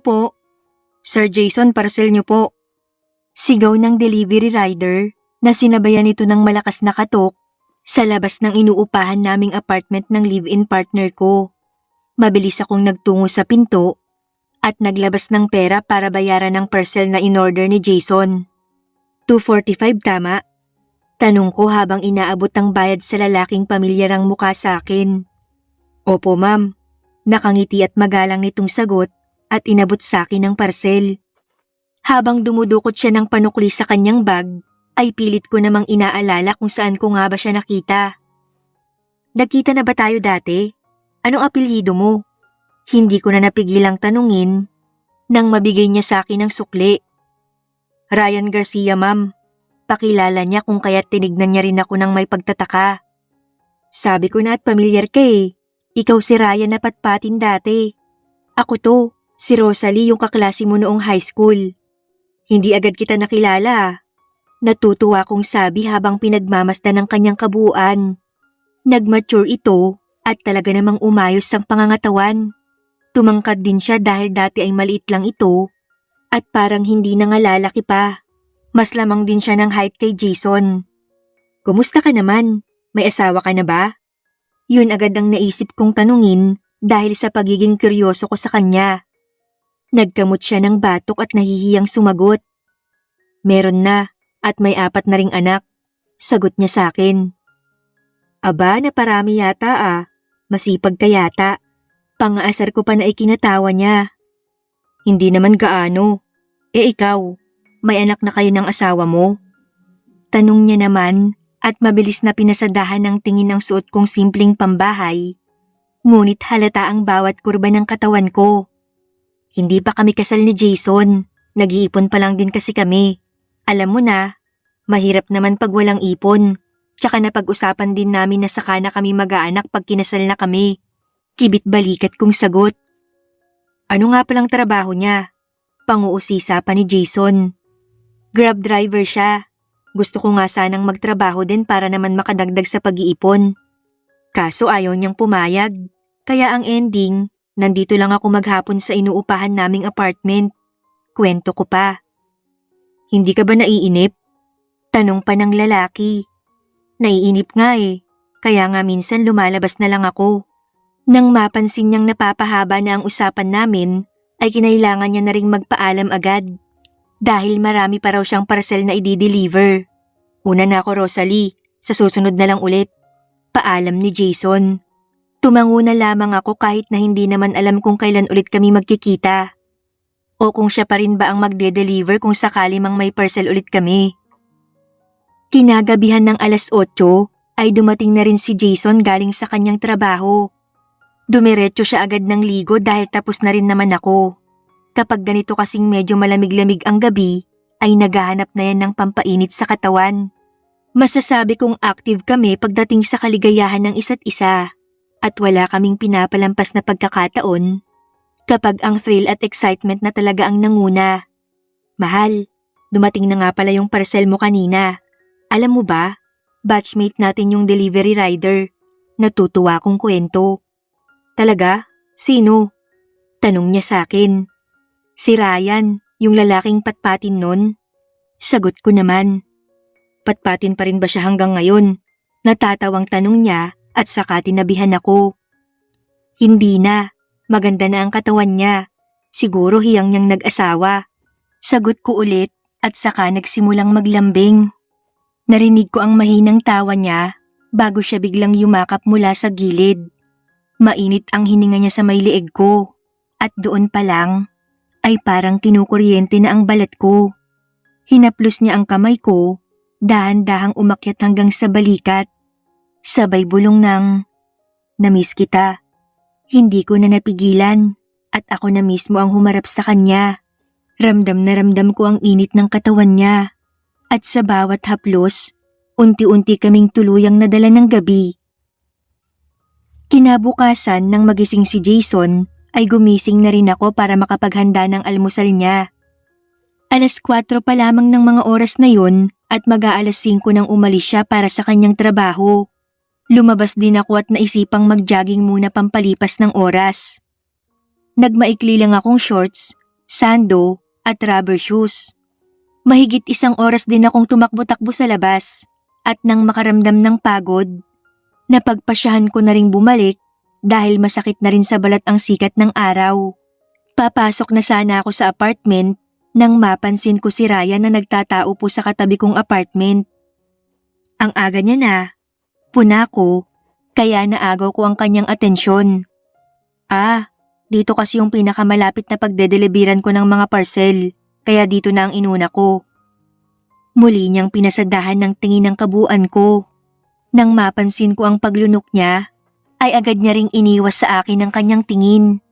Po. Sir Jason, parcel niyo po. Sigaw ng delivery rider na sinabayan ito ng malakas na katok sa labas ng inuupahan naming apartment ng live-in partner ko. Mabilis akong nagtungo sa pinto at naglabas ng pera para bayaran ng parcel na in-order ni Jason. 245 tama? Tanong ko habang inaabot ang bayad sa lalaking pamilyarang mukha sa akin. Opo ma'am, nakangiti at magalang nitong sagot at inabot sa akin ang parcel. Habang dumudukot siya ng panukli sa kanyang bag, ay pilit ko namang inaalala kung saan ko nga ba siya nakita. Nagkita na ba tayo dati? Anong apelyido mo? Hindi ko na napigilang tanungin nang mabigay niya sa akin ng sukli. Ryan Garcia ma'am, pakilala niya kung kaya't tinignan niya rin ako ng may pagtataka. Sabi ko na at pamilyar ka eh. Ikaw si Ryan na patpatin dati. Ako to, si Rosalie yung kaklase mo noong high school. Hindi agad kita nakilala ah. Natutuwa kong sabi habang pinagmamasdan ng kanyang kabuuan. Nagmature ito at talaga namang umayos ang pangangatawan. Tumangkad din siya dahil dati ay maliit lang ito at parang hindi na nga lalaki pa. Mas lamang din siya ng height kay Jason. Kumusta ka naman? May asawa ka na ba? Yun agad ang naisip kong tanungin dahil sa pagiging kuryoso ko sa kanya. Nagkamot siya ng batok at nahihiyang sumagot. Meron na at may apat na ring anak. Sagot niya sa akin. Aba, naparami yata ah. Masipag ka yata. Pangaasar ko pa na ikinatawa niya. Hindi naman gaano. Eh ikaw, may anak na kayo ng asawa mo? Tanong niya naman at mabilis na pinasadahan ng tingin ng suot kong simpleng pambahay. Ngunit halata ang bawat kurba ng katawan ko. Hindi pa kami kasal ni Jason. Nag-iipon pa lang din kasi kami. Alam mo na, mahirap naman pag walang ipon. Tsaka napag-usapan din namin na saka na kami mag-aanak pag kinasal na kami. Kibit balikat kong sagot. Ano nga palang trabaho niya? Panguusisa pa ni Jason. Grab driver siya. Gusto ko nga sanang magtrabaho din para naman makadagdag sa pag-iipon. Kaso ayaw niyang pumayag. Kaya ang ending, nandito lang ako maghapon sa inuupahan naming apartment. Kwento ko pa. Hindi ka ba naiinip? Tanong pa ng lalaki. Naiinip nga eh. Kaya nga minsan lumalabas na lang ako. Nang mapansin niyang napapahaba na ang usapan namin, ay kinailangan niya na ring magpaalam agad. Dahil marami pa raw siyang parcel na i-deliver. Una na ako Rosalie, sa susunod na lang ulit. Paalam ni Jason. Tumango na lamang ako kahit na hindi naman alam kung kailan ulit kami magkikita. O kung siya pa rin ba ang magde-deliver kung sakali mang may parcel ulit kami. Kinagabihan ng alas 8 ay dumating na rin si Jason galing sa kanyang trabaho. Dumiretso siya agad ng ligo dahil tapos na rin naman ako. Kapag ganito kasing medyo malamig-lamig ang gabi, ay naghahanap na yan ng pampainit sa katawan. Masasabi kong active kami pagdating sa kaligayahan ng isa't isa at wala kaming pinapalampas na pagkakataon kapag ang thrill at excitement na talaga ang nanguna. Mahal, dumating na nga pala yung parcel mo kanina. Alam mo ba, batchmate natin yung delivery rider. Natutuwa kong kwento. Talaga? Sino? Tanong niya sa akin. Si Ryan, yung lalaking patpatin nun. Sagot ko naman. Patpatin pa rin ba siya hanggang ngayon? Natatawang tanong niya at saka tinabihan ako. Hindi na. Maganda na ang katawan niya. Siguro hiyang niyang nag-asawa. Sagot ko ulit at saka nagsimulang maglambing. Narinig ko ang mahinang tawa niya bago siya biglang yumakap mula sa gilid. Mainit ang hininga niya sa may leeg ko at doon pa lang ay parang kinukuryente na ang balat ko. Hinaplos niya ang kamay ko, dahan-dahang umakyat hanggang sa balikat. Sabay bulong ng, Namiss kita. Hindi ko na napigilan at ako na mismo ang humarap sa kanya. Ramdam na ramdam ko ang init ng katawan niya at sa bawat haplos, unti-unti kaming tuluyang nadala ng gabi. Kinabukasan nang magising si Jason ay gumising na rin ako para makapaghanda ng almusal niya. Alas 4 pa lamang ng mga oras na yun at mag-aalas 5 nang umalis siya para sa kanyang trabaho. Lumabas din ako at naisipang mag-jogging muna pampalipas ng oras. Nagmaikli lang akong shorts, sando at rubber shoes. Mahigit isang oras din akong tumakbo-takbo sa labas at nang makaramdam ng pagod, napagpasyahan ko na ring bumalik dahil masakit na rin sa balat ang sikat ng araw. Papasok na sana ako sa apartment nang mapansin ko si Ryan na nagtatao po sa katabi kong apartment. Ang aga niya na, puna ko, kaya naagaw ko ang kanyang atensyon. Ah, dito kasi yung pinakamalapit na pagdedeliveran ko ng mga parcel, kaya dito na ang inuna ko. Muli niyang pinasadahan ng tingin ng kabuuan ko. Nang mapansin ko ang paglunok niya, ay agad niya ring iniwas sa akin ang kanyang tingin.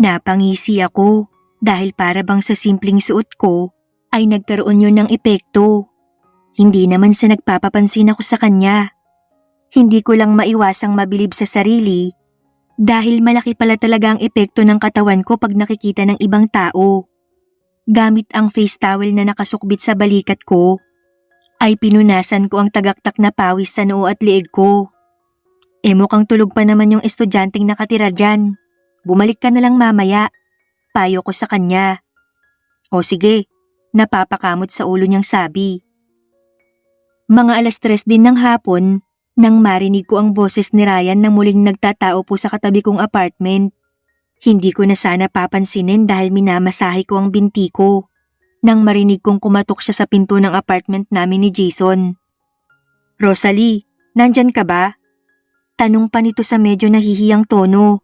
Napangisi ako dahil para bang sa simpleng suot ko ay nagkaroon yun ng epekto. Hindi naman sa nagpapapansin ako sa kanya. Hindi ko lang maiwasang mabilib sa sarili dahil malaki pala talaga ang epekto ng katawan ko pag nakikita ng ibang tao. Gamit ang face towel na nakasukbit sa balikat ko, ay pinunasan ko ang tagaktak na pawis sa noo at liig ko. E mukhang tulog pa naman yung estudyanteng nakatira dyan. Bumalik ka na lang mamaya. Payo ko sa kanya. O sige, napapakamot sa ulo niyang sabi. Mga alas tres din ng hapon nang marinig ko ang boses ni Ryan na muling nagtatao po sa katabi kong apartment. Hindi ko na sana papansinin dahil minamasahe ko ang binti ko nang marinig kong kumatok siya sa pinto ng apartment namin ni Jason. Rosalie, nandyan ka ba? Tanong pa nito sa medyo nahihiyang tono.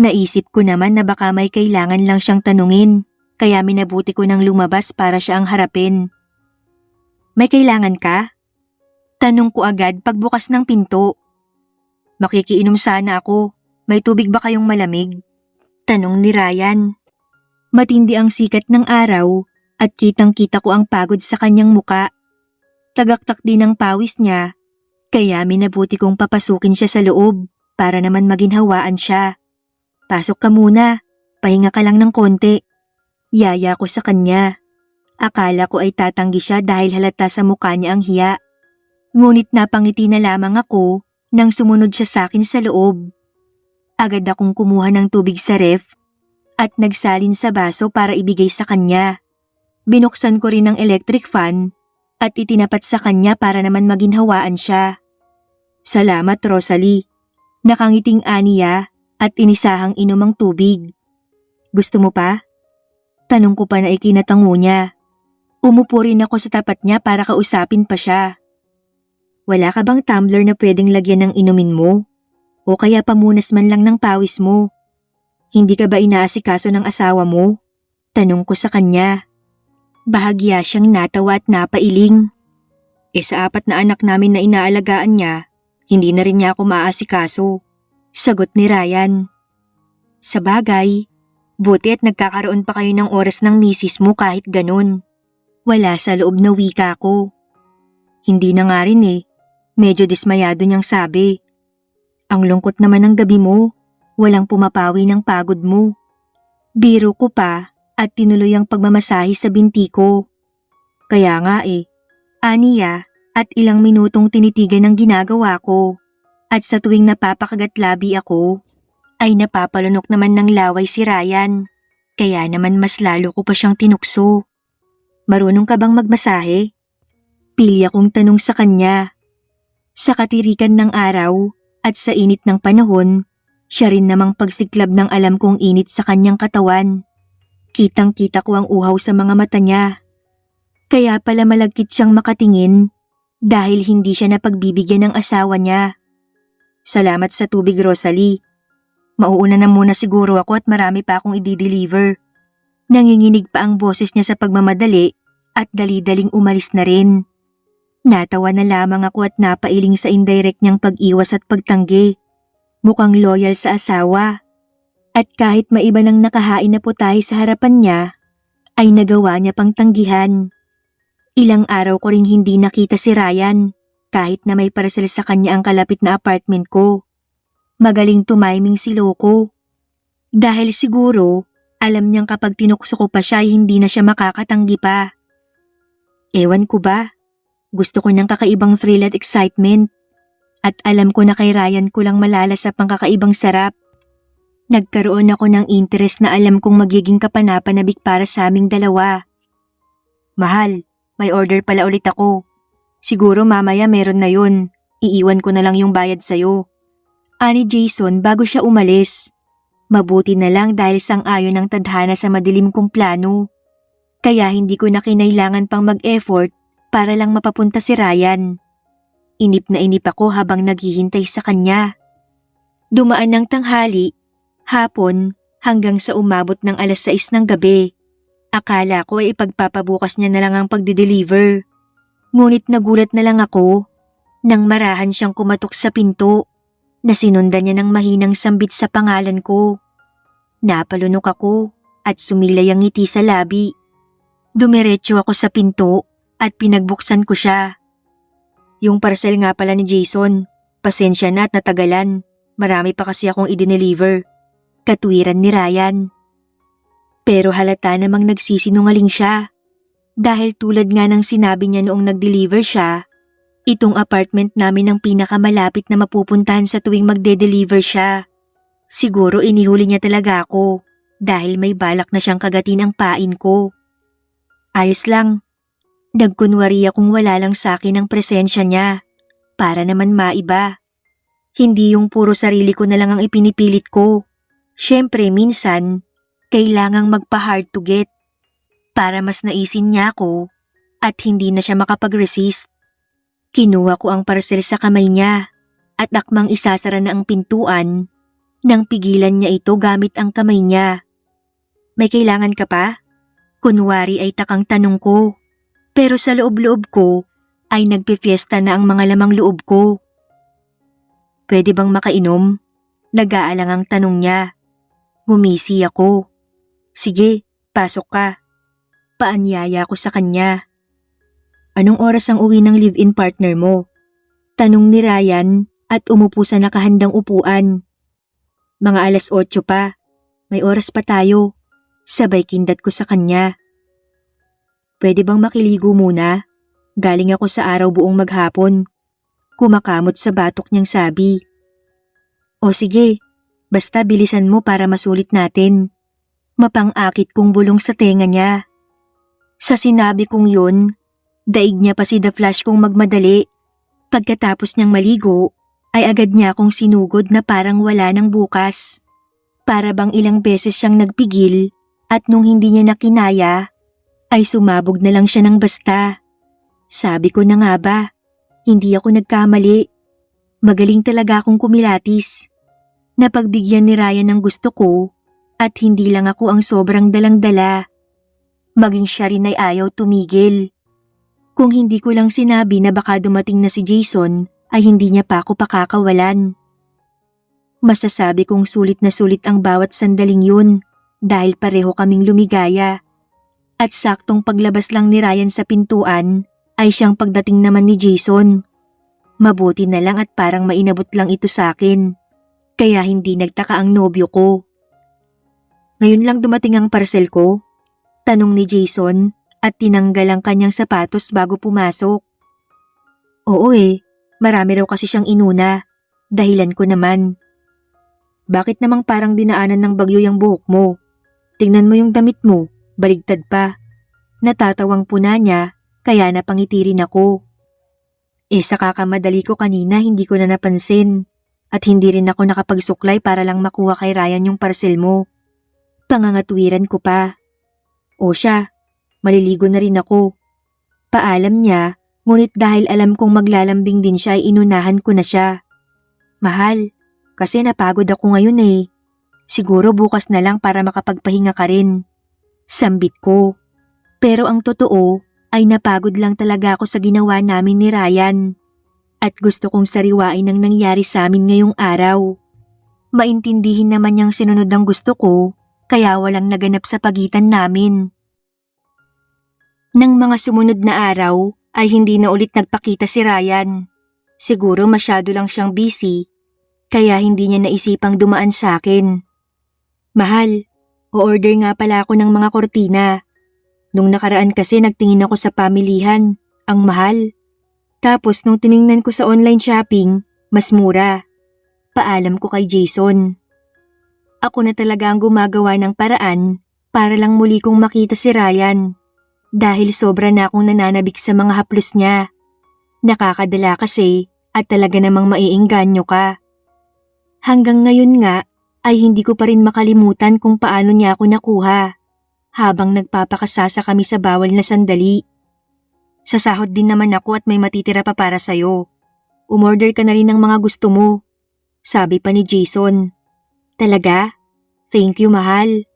Naisip ko naman na baka may kailangan lang siyang tanungin, kaya minabuti ko nang lumabas para siya ang harapin. May kailangan ka? Tanong ko agad pagbukas ng pinto. Makikiinom sana ako. May tubig ba kayong malamig? Tanong ni Ryan. Matindi ang sikat ng araw at kitang-kita ko ang pagod sa kanyang muka. Tagaktak din ang pawis niya, kaya minabuti kong papasukin siya sa loob para naman maginhawaan siya. Pasok ka muna, pahinga ka lang ng konti. Yaya ko sa kanya. Akala ko ay tatanggi siya dahil halata sa mukha niya ang hiya. Ngunit napangiti na lamang ako nang sumunod siya sa akin sa loob. Agad akong kumuha ng tubig sa ref at nagsalin sa baso para ibigay sa kanya. Binuksan ko rin ang electric fan at itinapat sa kanya para naman maginhawaan siya. Salamat Rosalie. Nakangiting aniya at inisahang inom ang tubig. Gusto mo pa? Tanong ko pa na ikinatango niya. Umupo rin ako sa tapat niya para kausapin pa siya. Wala ka bang tumbler na pwedeng lagyan ng inumin mo? O kaya pamunas man lang ng pawis mo? Hindi ka ba inaasikaso ng asawa mo? Tanong ko sa kanya. Bahagya siyang natawa at napailing. E sa apat na anak namin na inaalagaan niya, hindi na rin niya ako maasikaso. Sagot ni Ryan. Sa bagay, buti at nagkakaroon pa kayo ng oras ng misis mo kahit ganun. Wala sa loob na wika ko. Hindi na nga rin eh. Medyo dismayado niyang sabi. Ang lungkot naman ng gabi mo. Walang pumapawi ng pagod mo. Biro ko pa at tinuloy ang pagmamasahe sa binti ko. Kaya nga eh, aniya at ilang minutong tinitigan ang ginagawa ko. At sa tuwing napapakagat labi ako, ay napapalunok naman ng laway si Ryan. Kaya naman mas lalo ko pa siyang tinukso. Marunong ka bang magmasahe? Pilya kong tanong sa kanya. Sa katirikan ng araw at sa init ng panahon, siya rin namang pagsiklab ng alam kong init sa kanyang katawan. Kitang-kita ko ang uhaw sa mga mata niya. Kaya pala malagkit siyang makatingin dahil hindi siya napagbibigyan ng asawa niya. Salamat sa tubig, Rosalie. Mauuna na muna siguro ako at marami pa akong i-deliver. Nanginginig pa ang boses niya sa pagmamadali at dali-daling umalis na rin. Natawa na lamang ako at napailing sa indirect niyang pag-iwas at pagtanggi. Mukhang loyal sa asawa. At kahit maiba nang nakahain na po tayo sa harapan niya, ay nagawa niya pang tanggihan. Ilang araw ko ring hindi nakita si Ryan kahit na may parcel sa kanya ang kalapit na apartment ko. Magaling tumiming si Loco. Dahil siguro, alam niyang kapag tinukso ko pa siya ay hindi na siya makakatanggi pa. Ewan ko ba, gusto ko ng kakaibang thrill at excitement. At alam ko na kay Ryan ko lang malalasap ang kakaibang sarap. Nagkaroon ako ng interest na alam kong magiging kapanapanabik para sa aming dalawa. Mahal, may order pala ulit ako. Siguro mamaya meron na yun. Iiwan ko na lang yung bayad sa'yo. Ani Jason bago siya umalis. Mabuti na lang dahil sang-ayon ng tadhana sa madilim kong plano. Kaya hindi ko na kinailangan pang mag-effort para lang mapapunta si Ryan. Inip na inip ako habang naghihintay sa kanya. Dumaan ng tanghali, hapon hanggang sa umabot ng alas 6 ng gabi. Akala ko ay ipagpapabukas niya na lang ang pagde-deliver. Ngunit nagulat na lang ako nang marahan siyang kumatok sa pinto na sinundan niya ng mahinang sambit sa pangalan ko. Napalunok ako at sumilay ang ngiti sa labi. Dumiretso ako sa pinto at pinagbuksan ko siya. Yung parcel nga pala ni Jason, pasensya na at natagalan. Marami pa kasi akong i-deliver. Katwiran ni Ryan. Pero halata namang nagsisinungaling siya. Dahil tulad nga ng sinabi niya noong nag-deliver siya, itong apartment namin ang pinakamalapit na mapupuntahan sa tuwing magde-deliver siya. Siguro inihuli niya talaga ako dahil may balak na siyang kagatin ang pain ko. Ayos lang. Nagkunwari akong wala lang sa akin ang presensya niya para naman maiba. Hindi yung puro sarili ko na lang ang ipinipilit ko. Siyempre minsan, kailangang magpa-hard to get para mas naisin niya ako at hindi na siya makapag-resist. Kinuha ko ang parcel sa kamay niya at akmang isasara na ang pintuan nang pigilan niya ito gamit ang kamay niya. May kailangan ka pa? Kunwari ay takang tanong ko. Pero sa loob-loob ko ay nagpifiesta na ang mga lamang loob ko. Pwede bang makainom? Nag-aalang ang tanong niya. Gumisi ako. Sige, pasok ka. Paanyaya ko sa kanya. Anong oras ang uwi ng live-in partner mo? Tanong ni Ryan at umupo sa nakahandang upuan. Mga alas 8 pa. May oras pa tayo. Sabay kindat ko sa kanya. Pwede bang makiligo muna? Galing ako sa araw buong maghapon. Kumakamot sa batok niyang sabi. O sige, basta bilisan mo para masulit natin. Mapang-akit kong bulong sa tenga niya. Sa sinabi kong yun, daig niya pa si The Flash kong magmadali. Pagkatapos niyang maligo, ay agad niya akong sinugod na parang wala ng bukas. Para bang ilang beses siyang nagpigil at nung hindi niya nakinaya, ay sumabog na lang siya ng basta. Sabi ko na nga ba, hindi ako nagkamali. Magaling talaga akong kumilatis. Napagbigyan ni Ryan ng gusto ko at hindi lang ako ang sobrang dalang-dala. Maging siya rin ay ayaw tumigil. Kung hindi ko lang sinabi na baka dumating na si Jason, ay hindi niya pa ako pakakawalan. Masasabi kong sulit na sulit ang bawat sandaling yun dahil pareho kaming lumigaya. At saktong paglabas lang ni Ryan sa pintuan ay siyang pagdating naman ni Jason. Mabuti na lang at parang mainabot lang ito sa akin. Kaya hindi nagtaka ang nobyo ko. Ngayon lang dumating ang parcel ko. Tanong ni Jason at tinanggal ang kanyang sapatos bago pumasok. Oo eh, marami raw kasi siyang inuna. Dahilan ko naman. Bakit namang parang dinaanan ng bagyo yung buhok mo? Tingnan mo yung damit mo, baligtad pa. Natatawang puna niya, kaya napangiti rin ako. Eh sa kakamadali ko kanina hindi ko na napansin at hindi rin ako nakapagsuklay para lang makuha kay Ryan yung parcel mo. Pangangatwiran ko pa. O siya, maliligo na rin ako. Paalam niya, ngunit dahil alam kong maglalambing din siya ay inunahan ko na siya. Mahal, kasi napagod ako ngayon eh. Siguro bukas na lang para makapagpahinga ka rin. Sambit ko. Pero ang totoo ay napagod lang talaga ako sa ginawa namin ni Ryan. At gusto kong sariwain ang nangyari sa amin ngayong araw. Maintindihin naman niyang sinunod ang gusto ko kaya walang naganap sa pagitan namin. Nang mga sumunod na araw ay hindi na ulit nagpakita si Ryan. Siguro masyado lang siyang busy kaya hindi niya naisipang dumaan sa akin. Mahal, o-order nga pala ako ng mga kortina. Nung nakaraan kasi nagtingin ako sa pamilihan, ang mahal. Tapos nung tiningnan ko sa online shopping, mas mura. Paalam ko kay Jason. Ako na talaga ang gumagawa ng paraan para lang muli kong makita si Ryan. Dahil sobra na akong nananabik sa mga haplos niya. Nakakadala kasi at talaga namang maiingganyo ka. Hanggang ngayon nga ay hindi ko pa rin makalimutan kung paano niya ako nakuha habang nagpapakasasa kami sa bawal na sandali. Sa sahod din naman ako at may matitira pa para sa'yo. Umorder ka na rin ng mga gusto mo. Sabi pa ni Jason. Talaga? Thank you mahal.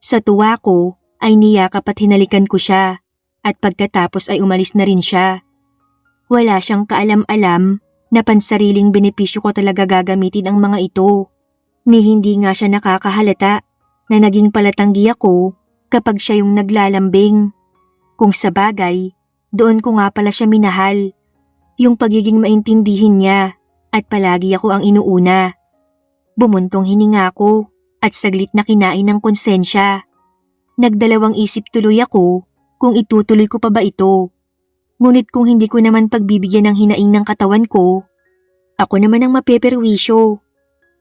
Sa tuwa ko ay niyakap at hinalikan ko siya at pagkatapos ay umalis na rin siya. Wala siyang kaalam-alam na pansariling benepisyo ko talaga gagamitin ang mga ito. Ni hindi nga siya nakakahalata na naging palatanggi ako kapag siya yung naglalambing. Kung sa bagay, doon ko nga pala siya minahal. Yung pagiging maintindihin niya at palagi ako ang inuuna. Bumuntong hininga ko at saglit na kinain ng konsensya. Nagdalawang isip tuloy ako kung itutuloy ko pa ba ito. Ngunit kung hindi ko naman pagbibigyan ng hinaing ng katawan ko, ako naman ang mapeperwisyo.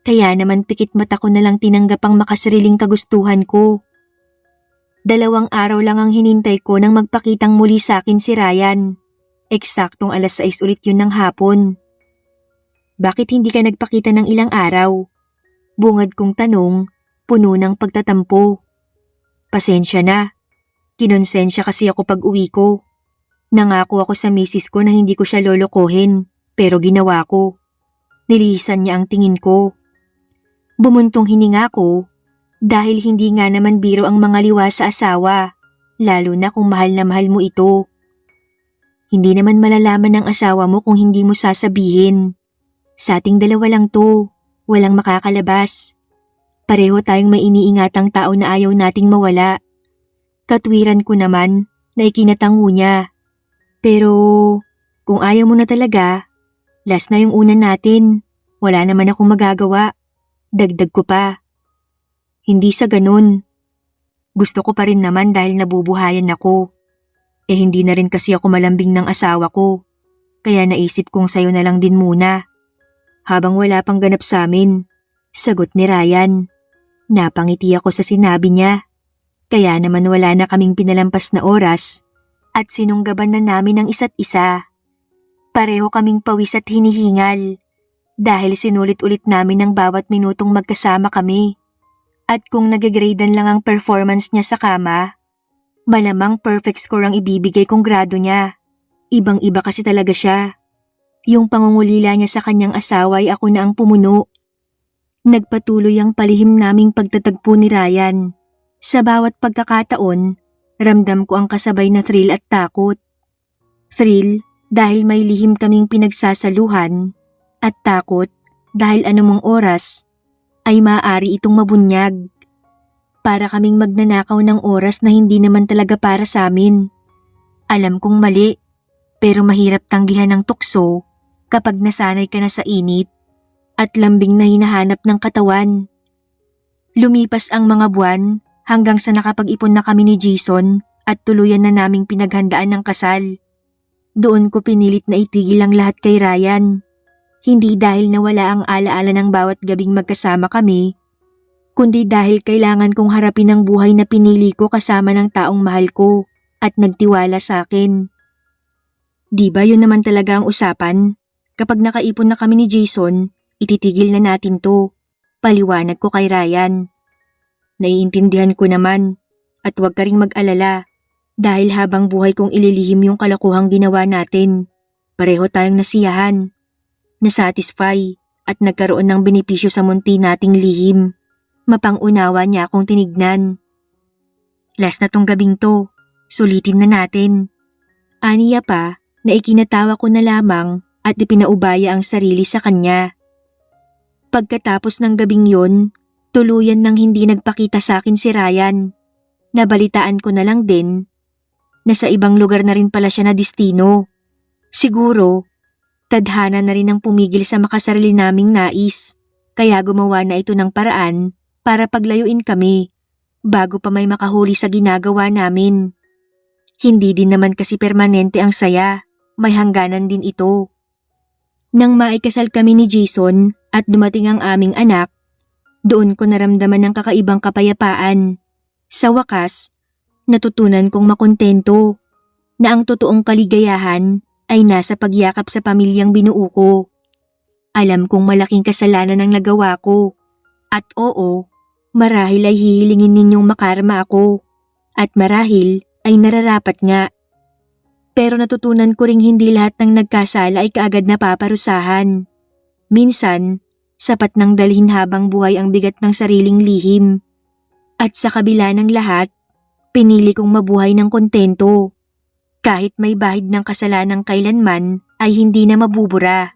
Kaya naman pikit mata ko na lang tinanggap ang makasariling kagustuhan ko. Dalawang araw lang ang hinintay ko nang magpakitang muli sa akin si Ryan. Eksaktong alas 6 ulit yun ng hapon. Bakit hindi ka nagpakita ng ilang araw? Bungad kong tanong, puno ng pagtatampo. Pasensya na. Kinonsensya kasi ako pag uwi ko. Nangako ako sa misis ko na hindi ko siya lolokohin, pero ginawa ko. Nilisan niya ang tingin ko. Bumuntong hininga ko dahil hindi nga naman biro ang mga liwa sa asawa, lalo na kung mahal na mahal mo ito. Hindi naman malalaman ng asawa mo kung hindi mo sasabihin. Sa ating dalawa lang to, walang makakalabas. Pareho tayong may iniingatang tao na ayaw nating mawala. Katwiran ko naman na ikinatango niya. Pero kung ayaw mo na talaga, last na yung una natin. Wala naman akong magagawa. Dagdag ko pa. Hindi sa ganun. Gusto ko pa rin naman dahil nabubuhayan ako. Eh hindi na rin kasi ako malambing ng asawa ko. Kaya naisip kong sayo na lang din muna. Habang wala pang ganap sa amin, sagot ni Ryan. Napangiti ako sa sinabi niya. Kaya naman wala na kaming pinalampas na oras at sinunggaban na namin ang isa't isa. Pareho kaming pawis at hinihingal dahil sinulit ulit namin ang bawat minutong magkasama kami. At kung nagagradean lang ang performance niya sa kama, malamang perfect score ang ibibigay kong grado niya. Ibang-iba kasi talaga siya. Yung pangungulila niya sa kanyang asawa ay ako na ang pumuno. Nagpatuloy ang palihim naming pagtatagpo ni Ryan. Sa bawat pagkakataon, ramdam ko ang kasabay na thrill at takot. Thrill dahil may lihim kaming pinagsasaluhan at takot dahil anumang oras ay maaari itong mabunyag. Para kaming magnanakaw ng oras na hindi naman talaga para sa amin. Alam kong mali, pero mahirap tanggihan ng tukso kapag nasanay ka na sa init at lambing na hinahanap ng katawan. Lumipas ang mga buwan hanggang sa nakapag-ipon na kami ni Jason at tuluyan na naming pinaghandaan ng kasal. Doon ko pinilit na itigil ang lahat kay Ryan. Hindi dahil nawala ang alaala ng bawat gabing magkasama kami, kundi dahil kailangan kong harapin ang buhay na pinili ko kasama ng taong mahal ko at nagtiwala sa akin. Di ba yun naman talaga ang usapan? Kapag nakaipon na kami ni Jason, ititigil na natin to. Paliwanag ko kay Ryan. Naiintindihan ko naman at huwag ka ring mag-alala dahil habang buhay kong ililihim yung kalakuhang ginawa natin. Pareho tayong nasiyahan, nasatisfy at nagkaroon ng benepisyo sa munti nating lihim. Mapang-unawa niya akong tinignan. Last na tong gabing to, sulitin na natin. Aniya pa na ikinatawa ko na lamang at ipinaubaya ang sarili sa kanya. Pagkatapos ng gabing yon, tuluyan nang hindi nagpakita sa akin si Ryan. Nabalitaan ko na lang din na sa ibang lugar na rin pala siya na destino. Siguro, tadhana na rin ang pumigil sa makasarili naming nais. Kaya gumawa na ito ng paraan para paglayuin kami bago pa may makahuli sa ginagawa namin. Hindi din naman kasi permanente ang saya, may hangganan din ito. Nang maikasal kami ni Jason at dumating ang aming anak, Doon ko naramdaman ng kakaibang kapayapaan. Sa wakas, natutunan kong makontento na ang totoong kaligayahan ay nasa pagyakap sa pamilyang binuo ko. Alam kong malaking kasalanan ang nagawa ko. At oo, marahil ay hihilingin ninyong makarma ako. At marahil ay nararapat nga. Pero natutunan ko ring hindi lahat ng nagkasala ay kaagad napaparusahan. Minsan, sapat nang dalhin habang buhay ang bigat ng sariling lihim. At sa kabila ng lahat, pinili kong mabuhay ng kontento. Kahit may bahid ng kasalanang kailanman ay hindi na mabubura.